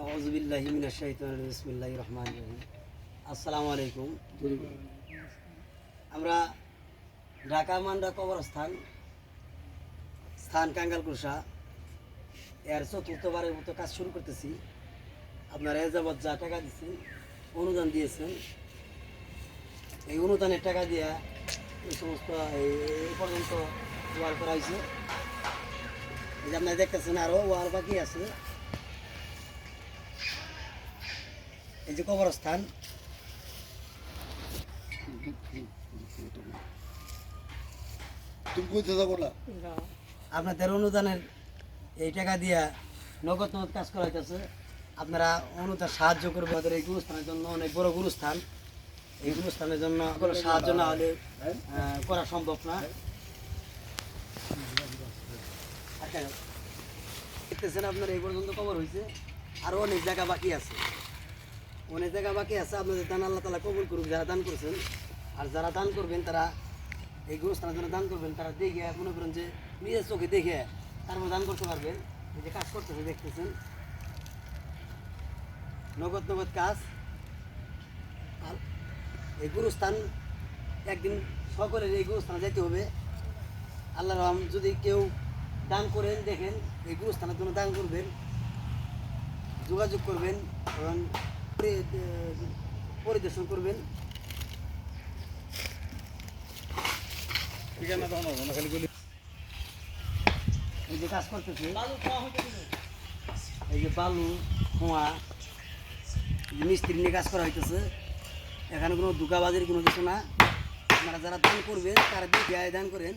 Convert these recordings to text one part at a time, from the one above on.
আউযুবিল্লাহি মিনাশ শাইতানির বিসমিল্লাহির রহমানির রহিম। আসসালামু আলাইকুম। আমরা ঢাকা মান্ডা কবরস্থান, স্থান কাঙ্গালকুষা এর চতুর্থবারের মতো কাজ শুরু করতেছি। আপনারা এ যাবৎ যা টাকা দিচ্ছেন, অনুদান দিয়েছেন। এই অনুদানের টাকা দিয়া এই সমস্ত, এই পর্যন্ত ওয়াল করা হয়েছে। এই যে আপনারা দেখতেছেন আরও ওয়াল বাকি আছে। এই যে কবরস্থান। আপনাদের অনুদানের এই টাকা দিয়া নগদ নগদ কাজ করা হইতেছে। আপনারা অনুদান সাহায্য করবে আমাদের এই গুরুস্থানের জন্য অনেক বড় গুরুস্থান। এই গুরুস্থানের জন্য কোনো সাহায্য না হলে করা সম্ভব না। আচ্ছা, দেখতেছেন আপনার এই পর্যন্ত কবর হয়েছে আরও অনেক জায়গা বাকি আছে। অনেক জায়গা বাকি আছে, আপনাদের দান আল্লাহ তালা কবুল করুক, যারা দান করছেন। আর যারা দান করবেন, তারা এই গুরুস্থানের জন্য দান করবেন, তারা দেখে, মনে করেন যে নিজের চোখে দেখে তারপর দান করতে পারবেন। এই যে কাজ করতেছে, দেখতেছেন। নগদ নগদ কাজ। আর এই গুরুস্থান, একদিন সকলের এই গুরুস্থানে যেতে হবে। আল্লাহ রহম, যদি কেউ দান করেন, দেখেন, এই গুরুস্থানের জন্য দান করবেন, যোগাযোগ করবেন। এবং পরিদর্শন করবেন। এই যে কাজ করতেছে এই যে বালু খোঁয়া মিস্ত্রি নিয়ে কাজ করা হইতেছে। এখানে কোনো দুকাবাজির কোনো কিছু না। আপনারা যারা দান করবেন তারা দেখে আয় দান করেন।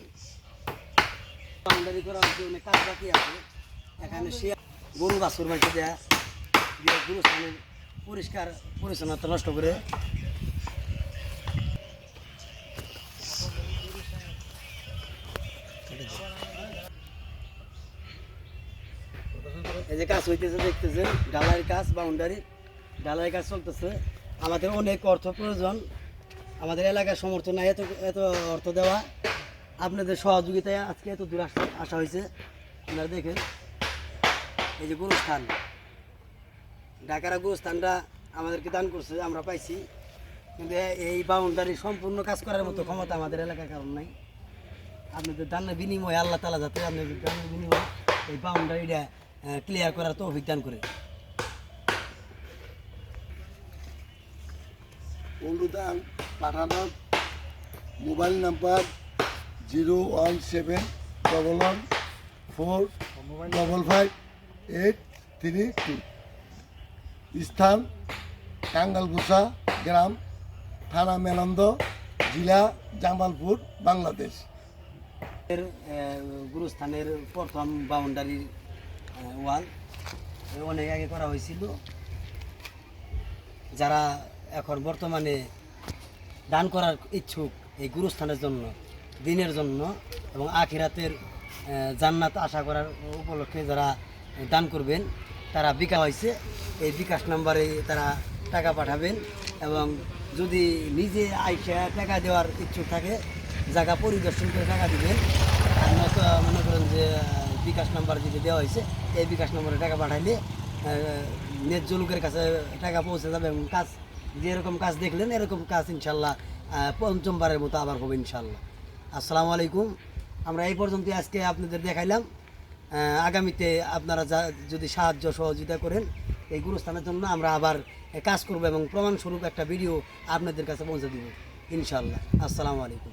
বাউন্ডারি করা হচ্ছে অনেক কাজ বাকি আছে এখানে সে গরু বাছুর বাড়িতে দেয়া দিয়ে পরিষ্কার পরিচ্ছন্নতা নষ্ট করে। এই যে কাজ হইতেছে, দেখতেছেন ঢালাইয়ের কাজ বাউন্ডারি ঢালাইয়ের কাজ চলতেছে। আমাদের অনেক অর্থ প্রয়োজন। আমাদের এলাকার সমর্থন নাই, এত এত অর্থ দেওয়া। আপনাদের সহযোগিতায় আজকে এত দূর আসা হয়েছে। আপনারা দেখেন, এই যে গুরুস্থান। ঢাকার গুরুস্থানটা আমাদেরকে দান করছে আমরা পাইছি। কিন্তু এই বাউন্ডারি সম্পূর্ণ কাজ করার মতো ক্ষমতা আমাদের এলাকার কারণ নাই। আপনাদের দানের বিনিময়ে আল্লাহ তালা যাতে আপনাদের দানের বিনিময়ে এই বাউন্ডারিটা ক্লিয়ার করার তো অভিজ্ঞান করে। অনুদান পাঠানোর mobile number zero one seven double one four double five eight three two. স্থান কাঙ্গালগুসা গ্রাম, থানা মেনন্দ জেলা জামালপুর, বাংলাদেশ। এর গুরুস্থানের প্রথম বাউন্ডারির ওয়াল। অনেক আগে করা হয়েছিল। যারা এখন বর্তমানে দান করার ইচ্ছুক এই গুরুস্থানের জন্য, দিনের জন্য এবং আখিরাতের জান্নাত আশা করার উপলক্ষে যারা দান করবেন তারা বিকাশ হয়েছে। এই বিকাশ নাম্বারে তারা টাকা পাঠাবেন এবং যদি নিজে আইসা টাকা দেওয়ার ইচ্ছুক থাকে, জায়গা পরিদর্শন করে টাকা দিবেন। আর মনে করেন যে বিকাশ নাম্বার যেটা দেওয়া হয়েছে, এই বিকাশ নম্বরে টাকা পাঠাইলে ন্যায্য লোকের কাছে টাকা পৌঁছে যাবে এবং কাজ, যেরকম কাজ দেখলেন, এরকম কাজ ইনশাল্লাহ পঞ্চমবারের মতো আবার হবে ইনশাল্লাহ। আসসালামু আলাইকুম। আমরা এই পর্যন্ত আজকে আপনাদের দেখাইলাম। আগামীতে আপনারা যা যদি সাহায্য সহযোগিতা করেন, এই গুরুস্থানের জন্য আমরা আবার কাজ করব এবং প্রমাণস্বরূপ একটা ভিডিও আপনাদের কাছে পৌঁছে দেবো ইনশাল্লাহ আসসালামু আলাইকুম।